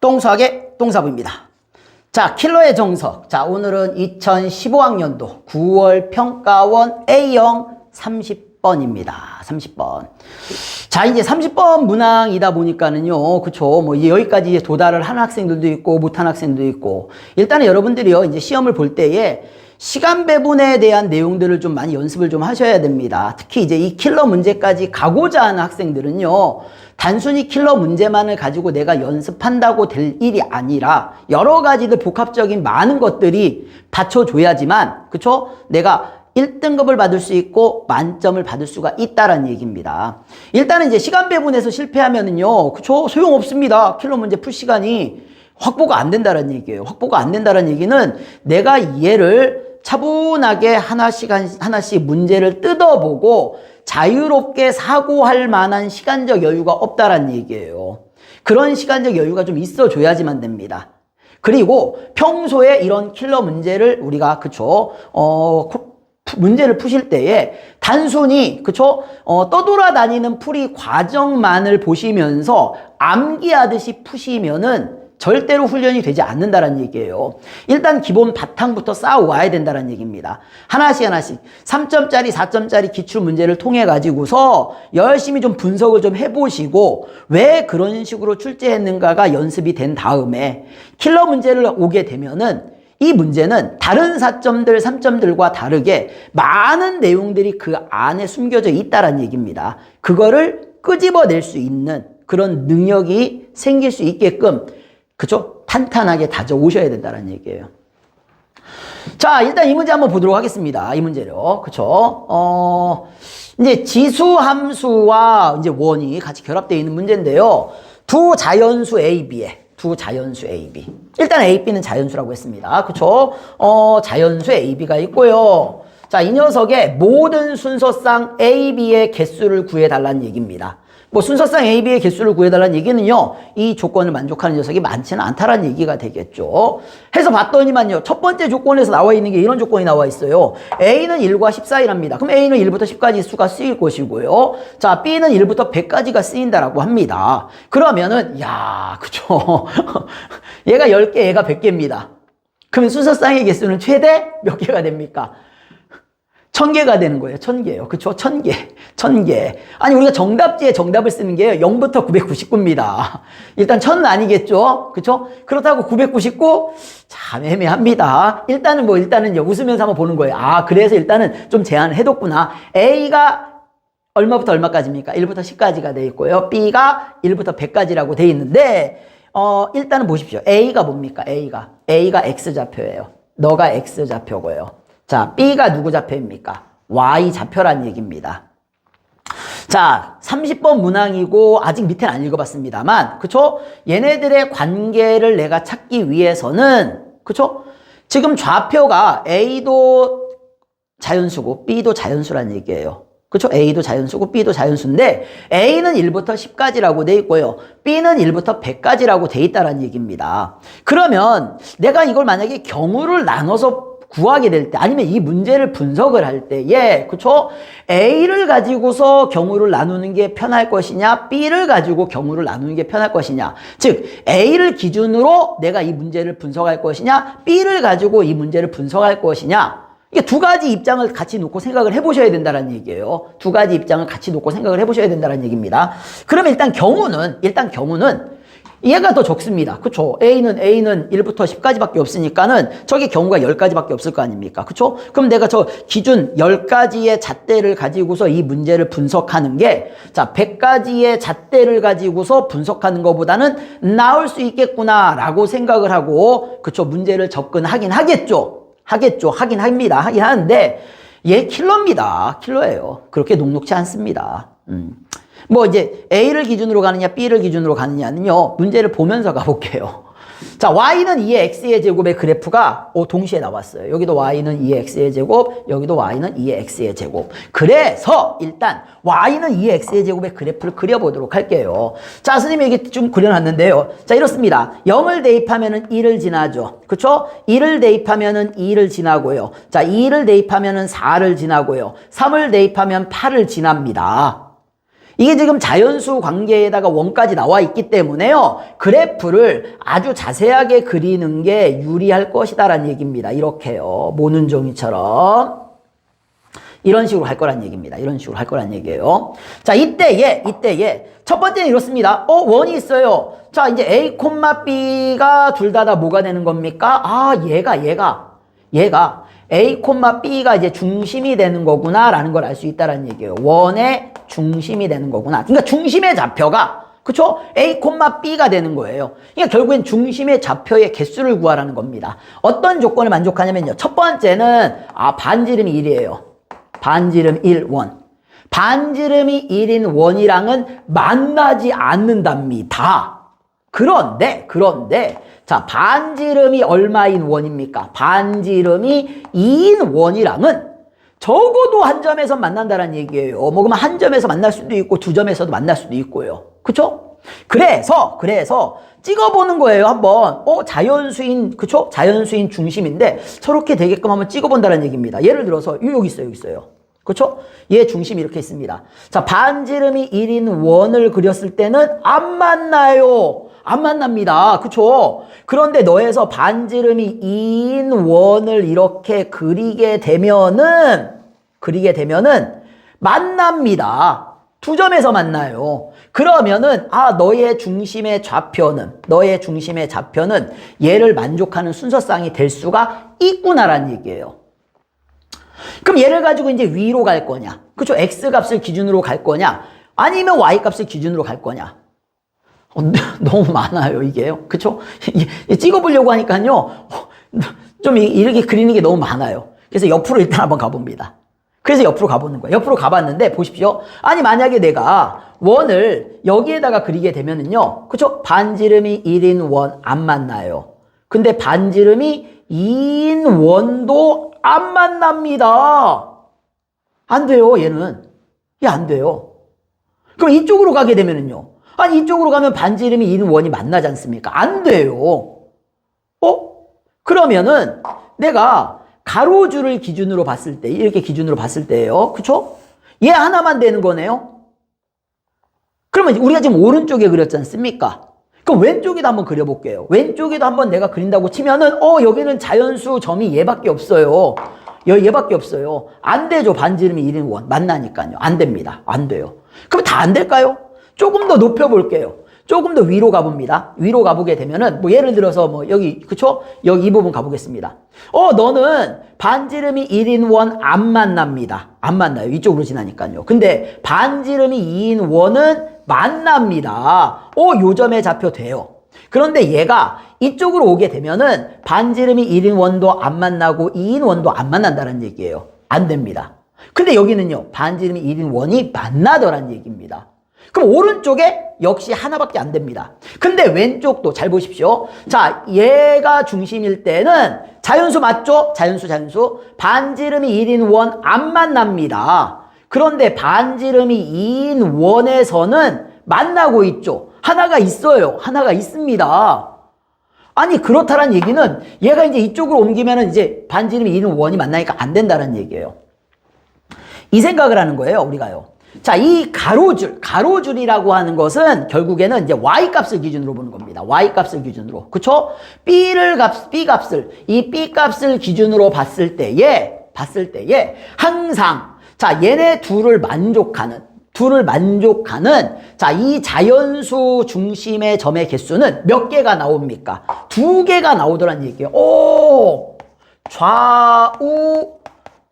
똥수학의 똥사부입니다. 자, 킬러의 정석. 자, 오늘은 2015학년도 9월 평가원 A형 30번입니다. 30번. 자, 이제 30번 문항이다 보니까는요, 그쵸. 뭐, 이제 여기까지 도달을 한 학생들도 있고, 못한 학생도 있고, 일단은 여러분들이요, 이제 시험을 볼 때에 시간 배분에 대한 내용들을 좀 많이 연습을 좀 하셔야 됩니다. 특히 이제 이 킬러 문제까지 가고자 하는 학생들은요, 단순히 킬러 문제만을 가지고 내가 연습한다고 될 일이 아니라 여러 가지들 복합적인 많은 것들이 받쳐줘야지만, 그쵸? 내가 1등급을 받을 수 있고 만점을 받을 수가 있다라는 얘기입니다. 일단은 이제 시간 배분에서 실패하면은요, 그쵸? 소용없습니다. 킬러 문제 풀 시간이 확보가 안 된다는 얘기예요. 확보가 안 된다는 얘기는 내가 얘를 차분하게 하나씩 하나씩 문제를 뜯어보고 자유롭게 사고할 만한 시간적 여유가 없다라는 얘기예요. 그런 시간적 여유가 좀 있어줘야지만 됩니다. 그리고 평소에 이런 킬러 문제를 우리가 그쵸 어 문제를 푸실 때에 단순히 그쵸 어, 떠돌아다니는 풀이 과정만을 보시면서 암기하듯이 푸시면은 절대로 훈련이 되지 않는다는 얘기예요. 일단 기본 바탕부터 쌓아와야 된다는 얘기입니다. 하나씩 하나씩 3점짜리 4점짜리 기출 문제를 통해 가지고서 열심히 좀 분석을 좀 해보시고 왜 그런 식으로 출제했는가가 연습이 된 다음에 킬러 문제를 오게 되면은 이 문제는 다른 4점들, 3점들과 다르게 많은 내용들이 그 안에 숨겨져 있다는 얘기입니다. 그거를 끄집어낼 수 있는 그런 능력이 생길 수 있게끔 그죠? 탄탄하게 다져오셔야 된다는 얘기예요. 자, 일단 이 문제 한번 보도록 하겠습니다. 이 문제로. 그쵸? 어, 이제 지수 함수와 이제 원이 같이 결합되어 있는 문제인데요. 두 자연수 A, B에 두 자연수 A, B. 일단 A, B는 자연수라고 했습니다. 그쵸? 어, 자연수 A, B가 있고요. 자, 이 녀석의 모든 순서상 A, B의 개수를 구해달라는 얘기입니다. 뭐 순서상 A, B의 개수를 구해달라는 얘기는요. 이 조건을 만족하는 녀석이 많지는 않다라는 얘기가 되겠죠. 해서 봤더니만요. 첫 번째 조건에서 나와 있는 게 이런 조건이 나와 있어요. A는 1과 10 사이랍니다. 그럼 A는 1부터 10까지 수가 쓰일 것이고요. 자, B는 1부터 100까지가 쓰인다라고 합니다. 그러면은 야, 그죠. 얘가 10개, 얘가 100개입니다. 그러면 순서상의 개수는 최대 몇 개가 됩니까? 천 개가 되는 거예요. 천 개요. 그쵸? 천 개. 천 개. 아니, 우리가 정답지에 정답을 쓰는 게 0부터 999입니다. 일단 천은 아니겠죠? 그쵸? 그렇다고 999? 참 애매합니다. 일단은 뭐, 일단은 웃으면서 한번 보는 거예요. 아, 그래서 일단은 좀 제한을 해뒀구나. A가 얼마부터 얼마까지입니까? 1부터 10까지가 돼 있고요. B가 1부터 100까지라고 돼 있는데, 어, 일단은 보십시오. A가 뭡니까? A가. A가 X좌표예요. 너가 X좌표고요. 자, B가 누구 좌표입니까? Y 좌표란 얘기입니다. 자, 30번 문항이고 아직 밑에는 안 읽어봤습니다만, 그쵸? 얘네들의 관계를 내가 찾기 위해서는, 그쵸? 지금 좌표가 A도 자연수고 B도 자연수란 얘기예요. 그쵸? A도 자연수고 B도 자연수인데 A는 1부터 10까지라고 돼 있고요. B는 1부터 100까지라고 돼 있다는 얘기입니다. 그러면 내가 이걸 만약에 경우를 나눠서 구하게 될 때 아니면 이 문제를 분석을 할 때에 그쵸 A를 가지고서 경우를 나누는 게 편할 것이냐 B를 가지고 경우를 나누는 게 편할 것이냐 즉 A를 기준으로 내가 이 문제를 분석할 것이냐 B를 가지고 이 문제를 분석할 것이냐 이게 두 가지 입장을 같이 놓고 생각을 해보셔야 된다는 얘기예요. 두 가지 입장을 같이 놓고 생각을 해보셔야 된다는 얘기입니다. 그러면 일단 경우는 일단 경우는 얘가 더 적습니다. 그쵸? A는, A는 1부터 10까지밖에 없으니까는 저기 경우가 10가지밖에 없을 거 아닙니까? 그쵸? 그럼 내가 저 기준 10가지의 잣대를 가지고서 이 문제를 분석하는 게, 자, 100가지의 잣대를 가지고서 분석하는 것보다는 나올 수 있겠구나, 라고 생각을 하고, 그쵸? 문제를 접근하긴 하겠죠? 하겠죠? 하긴 합니다. 하긴 하는데, 얘 킬러입니다. 킬러예요. 그렇게 녹록치 않습니다. 음. 뭐 이제 A를 기준으로 가느냐 B를 기준으로 가느냐는요 문제를 보면서 가볼게요. 자 y는 2의 x의 제곱의 그래프가 오, 동시에 나왔어요. 여기도 y는 2의 x의 제곱 여기도 y는 2의 x의 제곱. 그래서 일단 y는 2의 x의 제곱의 그래프를 그려보도록 할게요. 자 선생님이 여기 좀 그려놨는데요. 자 이렇습니다. 0을 대입하면은 1을 지나죠. 그쵸? 1을 대입하면은 2를 지나고요. 자 2를 대입하면은 4를 지나고요. 3을 대입하면 8을 지납니다 이게 지금 자연수 관계에다가 원까지 나와 있기 때문에요. 그래프를 아주 자세하게 그리는 게 유리할 것이다라는 얘기입니다. 이렇게요. 모는 종이처럼. 이런 식으로 할 거란 얘기입니다. 이런 식으로 할 거란 얘기예요. 자, 이때에, 이때에, 첫 번째는 이렇습니다. 어, 원이 있어요. 자, 이제 A, B가 둘 다 다 뭐가 되는 겁니까? 아, 얘가, 얘가, 얘가 A, B가 이제 중심이 되는 거구나, 라는 걸 알 수 있다는 얘기예요. 원의 중심이 되는 거구나. 그러니까 중심의 좌표가, 그쵸? A, B가 되는 거예요. 그러니까 결국엔 중심의 좌표의 개수를 구하라는 겁니다. 어떤 조건을 만족하냐면요. 첫 번째는, 아, 반지름이 1이에요. 반지름 1, 원. 반지름이 1인 원이랑은 만나지 않는답니다. 그런데, 그런데, 자, 반지름이 얼마인 원입니까? 반지름이 2인 원이랑은 적어도 한 점에서 만난다는 얘기예요. 뭐, 그러면 한 점에서 만날 수도 있고, 두 점에서도 만날 수도 있고요. 그쵸? 그래서, 그래서, 찍어보는 거예요, 한번. 어, 자연수인, 그쵸? 자연수인 중심인데, 저렇게 되게끔 한번 찍어본다는 얘기입니다. 예를 들어서, 여기 있어요, 여기 있어요. 그쵸? 얘 중심이 이렇게 있습니다. 자, 반지름이 1인 원을 그렸을 때는 안 만나요. 안 만납니다. 그쵸? 그런데 너에서 반지름이 2인 원을 이렇게 그리게 되면은, 그리게 되면은, 만납니다. 두 점에서 만나요. 그러면은, 아, 너의 중심의 좌표는, 너의 중심의 좌표는 얘를 만족하는 순서상이 될 수가 있구나라는 얘기예요. 그럼 얘를 가지고 이제 위로 갈 거냐? 그쵸? x 값을 기준으로 갈 거냐? 아니면 y 값을 기준으로 갈 거냐? 어, 너무 많아요, 이게요. 그쵸? 찍어보려고 하니까요. 어, 좀 이렇게 그리는 게 너무 많아요. 그래서 옆으로 일단 한번 가봅니다. 그래서 옆으로 가보는 거예요. 옆으로 가봤는데 보십시오. 아니 만약에 내가 원을 여기에다가 그리게 되면은요. 그쵸? 반지름이 1인 원 안 만나요. 근데 반지름이 2인 원도 안 만납니다. 안 돼요, 얘는. 얘 안 돼요. 그럼 이쪽으로 가게 되면은요. 아니, 이쪽으로 가면 반지름이 2인 원이 만나지 않습니까? 안 돼요. 어? 그러면은 내가 가로줄을 기준으로 봤을 때, 이렇게 기준으로 봤을 때예요. 그쵸? 얘 하나만 되는 거네요. 그러면 우리가 지금 오른쪽에 그렸지 않습니까? 그럼 왼쪽에도 한번 그려볼게요. 왼쪽에도 한번 내가 그린다고 치면은, 어, 여기는 자연수 점이 얘밖에 없어요. 얘밖에 없어요. 안 되죠. 반지름이 1인 원. 만나니까요. 안 됩니다. 안 돼요. 그럼 다 안 될까요? 조금 더 높여볼게요. 조금 더 위로 가봅니다. 위로 가보게 되면은, 뭐, 예를 들어서, 뭐, 여기, 그쵸? 여기 이 부분 가보겠습니다. 어, 너는 반지름이 1인 원 안 만납니다. 안 만나요. 이쪽으로 지나니까요. 근데 반지름이 2인 원은 만납니다. 어, 요점에 잡혀 돼요. 그런데 얘가 이쪽으로 오게 되면은 반지름이 1인 원도 안 만나고 2인 원도 안 만난다는 얘기예요. 안 됩니다. 근데 여기는요, 반지름이 1인 원이 만나더란 얘기입니다. 그럼 오른쪽에 역시 하나밖에 안 됩니다. 근데 왼쪽도 잘 보십시오. 자, 얘가 중심일 때는 자연수 맞죠? 자연수, 자연수. 반지름이 1인 원 안 만납니다. 그런데 반지름이 2인 원에서는 만나고 있죠. 하나가 있어요. 하나가 있습니다. 아니, 그렇다란 얘기는 얘가 이제 이쪽으로 옮기면 이제 반지름이 2인 원이 만나니까 안 된다는 얘기예요. 이 생각을 하는 거예요, 우리가요. 자, 이 가로줄, 가로줄이라고 하는 것은 결국에는 이제 y 값을 기준으로 보는 겁니다. y 값을 기준으로. 그쵸? b를 값, b 값을, 이 b 값을 기준으로 봤을 때에, 봤을 때에 항상, 자, 얘네 둘을 만족하는, 둘을 만족하는, 자, 이 자연수 중심의 점의 개수는 몇 개가 나옵니까? 두 개가 나오더란 얘기예요. 오! 좌우,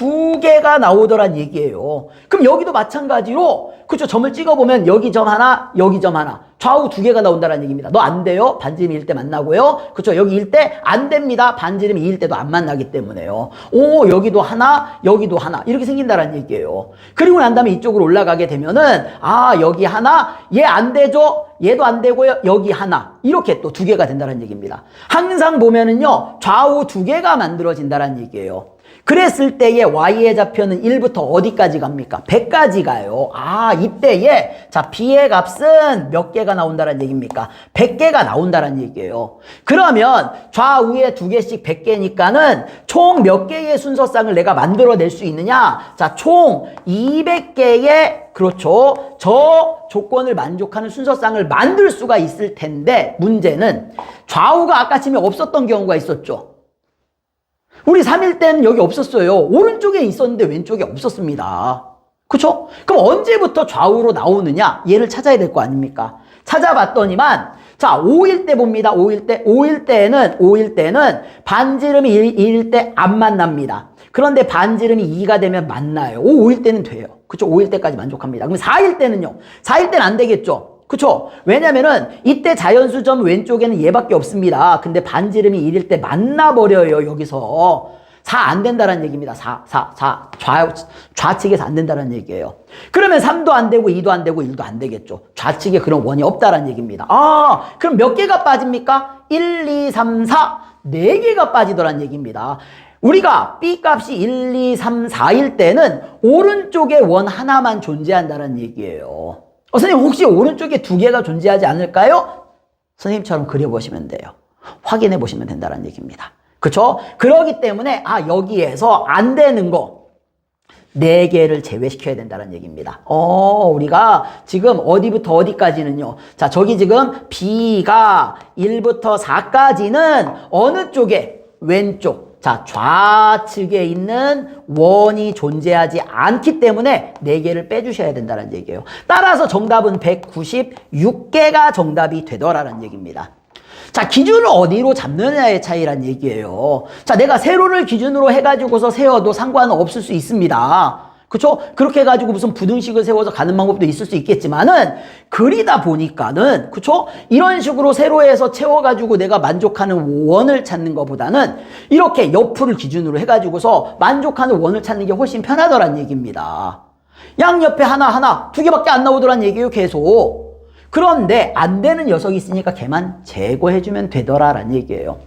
두 개가 나오더란 얘기예요. 그럼 여기도 마찬가지로 그쵸 점을 찍어보면 여기 점 하나 여기 점 하나 좌우 두 개가 나온다는 얘기입니다. 너 안 돼요. 반지름 일때 만나고요. 그쵸 여기 일때안 됩니다. 반지름 이일 때도 안 만나기 때문에요. 오 여기도 하나 여기도 하나 이렇게 생긴다는 얘기예요. 그리고 난 다음에 이쪽으로 올라가게 되면은 아 여기 하나 얘 안 되죠. 얘도 안 되고요. 여기 하나. 이렇게 또 두 개가 된다는 얘기입니다. 항상 보면은요. 좌우 두 개가 만들어진다는 얘기예요. 그랬을 때의 y의 좌표는 1부터 어디까지 갑니까? 100까지 가요. 아, 이때에 자, b의 값은 몇 개가 나온다는 얘기입니까? 100개가 나온다는 얘기예요. 그러면 좌우에 두 개씩 100개니까는 총 몇 개의 순서쌍을 내가 만들어낼 수 있느냐? 자, 총 200개의 그렇죠. 저 조건을 만족하는 순서쌍을 만들 수가 있을 텐데 문제는 좌우가 아까 치면 없었던 경우가 있었죠. 우리 3일 때는 여기 없었어요. 오른쪽에 있었는데 왼쪽에 없었습니다. 그쵸? 그럼 언제부터 좌우로 나오느냐? 얘를 찾아야 될 거 아닙니까? 찾아봤더니만 자, 5일 때 봅니다. 5일 때. 5일 때는 5일 때는 반지름이 1일 때 안 만납니다. 그런데 반지름이 2가 되면 만나요. 5, 5일 때는 돼요. 그쵸? 5일 때까지 만족합니다. 그럼 4일 때는요? 4일 때는 안 되겠죠? 그쵸? 왜냐면은 이때 자연수점 왼쪽에는 얘밖에 없습니다. 근데 반지름이 1일 때 만나버려요, 여기서. 4 안 된다는 얘기입니다. 4, 4, 4. 좌, 좌측에서 안 된다는 얘기예요. 그러면 3도 안 되고 2도 안 되고 1도 안 되겠죠. 좌측에 그런 원이 없다는 얘기입니다. 아, 그럼 몇 개가 빠집니까? 1, 2, 3, 4. 4개가 빠지더란 얘기입니다. 우리가 B 값이 1, 2, 3, 4일 때는 오른쪽에 원 하나만 존재한다는 얘기예요. 어, 선생님 혹시 오른쪽에 두 개가 존재하지 않을까요? 선생님처럼 그려보시면 돼요. 확인해 보시면 된다는 얘기입니다. 그쵸? 그러기 때문에 아 여기에서 안 되는 거 네 개를 제외시켜야 된다는 얘기입니다. 어, 우리가 지금 어디부터 어디까지는요. 자, 저기 지금 B가 1부터 4까지는 어느 쪽에? 왼쪽. 자, 좌측에 있는 원이 존재하지 않기 때문에 4개를 빼주셔야 된다는 얘기예요. 따라서 정답은 196개가 정답이 되더라는 얘기입니다. 자, 기준을 어디로 잡느냐의 차이란 얘기예요. 자, 내가 세로를 기준으로 해가지고서 세워도 상관은 없을 수 있습니다. 그쵸? 그렇게 해가지고 무슨 부등식을 세워서 가는 방법도 있을 수 있겠지만은, 그리다 보니까는, 그쵸? 이런 식으로 세로에서 채워가지고 내가 만족하는 원을 찾는 것보다는, 이렇게 옆을 기준으로 해가지고서 만족하는 원을 찾는 게 훨씬 편하더란 얘기입니다. 양옆에 하나하나, 두 개밖에 안 나오더란 얘기예요, 계속. 그런데 안 되는 녀석이 있으니까 걔만 제거해주면 되더라라는 얘기예요.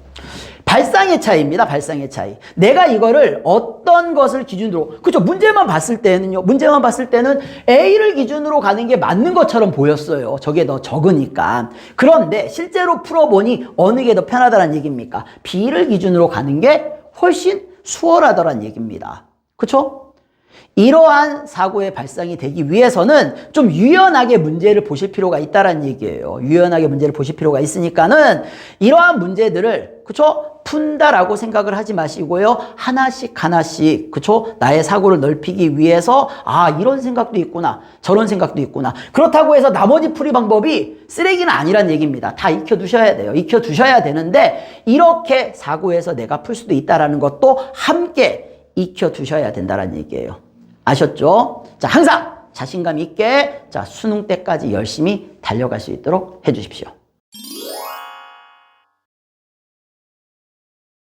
발상의 차이입니다. 발상의 차이. 내가 이거를 어떤 것을 기준으로 그죠? 문제만 봤을 때는요. 문제만 봤을 때는 A를 기준으로 가는 게 맞는 것처럼 보였어요. 저게 더 적으니까. 그런데 실제로 풀어보니 어느 게 더 편하다는 얘기입니까? B를 기준으로 가는 게 훨씬 수월하더란 얘기입니다. 그렇죠? 이러한 사고의 발상이 되기 위해서는 좀 유연하게 문제를 보실 필요가 있다는 얘기예요. 유연하게 문제를 보실 필요가 있으니까는 이러한 문제들을 그쵸? 푼다라고 생각을 하지 마시고요. 하나씩 하나씩 그쵸? 나의 사고를 넓히기 위해서 아 이런 생각도 있구나. 저런 생각도 있구나. 그렇다고 해서 나머지 풀이 방법이 쓰레기는 아니란 얘기입니다. 다 익혀두셔야 돼요. 익혀두셔야 되는데 이렇게 사고에서 내가 풀 수도 있다라는 것도 함께 익혀두셔야 된다는 얘기예요. 아셨죠? 자, 항상 자신감 있게 자, 수능 때까지 열심히 달려갈 수 있도록 해 주십시오.